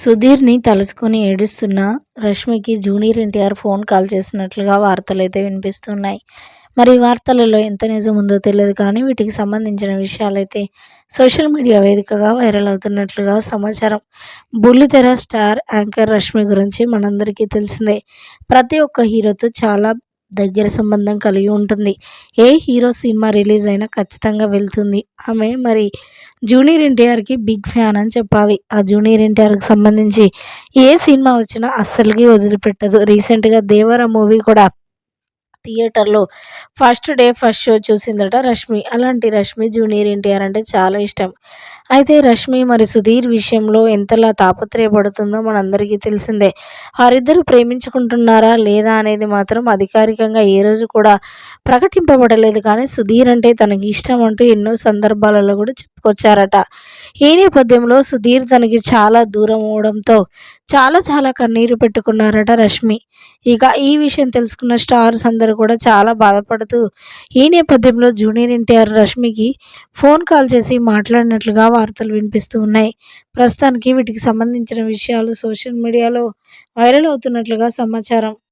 సుధీర్‌ని తలుచుకొని ఏడుస్తున్న రష్మికి జూనియర్ ఎన్టీఆర్ ఫోన్ కాల్ చేసినట్లుగా వార్తలైతే వినిపిస్తున్నాయి. మరి వార్తలలో ఎంత నిజం ఉందో తెలియదు కానీ వీటికి సంబంధించిన విషయాలైతే సోషల్ మీడియా వేదికగా వైరల్ అవుతున్నట్లుగా సమాచారం. బుల్లితెర స్టార్ యాంకర్ రష్మి గురించి మనందరికీ తెలిసిందే. ప్రతి ఒక్క హీరోతో చాలా దగ్గర సంబంధం కలిగి ఉంటుంది. ఏ హీరో సినిమా రిలీజ్ అయినా ఖచ్చితంగా వెళ్తుంది ఆమె. మరి జూనియర్ ఎన్టీఆర్‌కి బిగ్ ఫ్యాన్ అని చెప్పాలి. ఆ జూనియర్ ఎన్టీఆర్‌కి సంబంధించి ఏ సినిమా వచ్చినా అస్సలుకి వదిలిపెట్టదు. రీసెంట్‌గా 'దేవర' మూవీ కూడా థియేటర్‌లో ఫస్ట్ డే ఫస్ట్ షో చూసిందట రష్మి. అలాంటి రష్మి జూనియర్ ఎన్టీఆర్ అంటే చాలా ఇష్టం. అయితే రష్మి మరి సుధీర్ విషయంలో ఎంతలా తాపత్రయపడుతుందో మనందరికీ తెలిసిందే. వారిద్దరూ ప్రేమించుకుంటున్నారా లేదా అనేది మాత్రం అధికారికంగా ఏ రోజు కూడా ప్రకటింపబడలేదు కానీ సుధీర్ అంటే తనకి ఇష్టం అంటూ ఎన్నో సందర్భాలలో కూడా చెప్పుకొచ్చారట. ఈ నేపథ్యంలో సుధీర్ తనకి చాలా దూరం అవ్వడంతో చాలా చాలా కన్నీరు పెట్టుకున్నారట రష్మి. ఇక ఈ విషయం తెలుసుకున్న స్టార్స్ అందరూ కూడా చాలా బాధపడుతూ ఈ నేపథ్యంలో జూనియర్ ఎన్టీఆర్ రష్మికి ఫోన్ కాల్ చేసి మాట్లాడినట్లుగా వార్తలు వినిపిస్తూ ఉన్నాయి. ప్రస్తుతానికి వీటికి సంబంధించిన విషయాలు సోషల్ మీడియాలో వైరల్ అవుతున్నట్లుగా సమాచారం.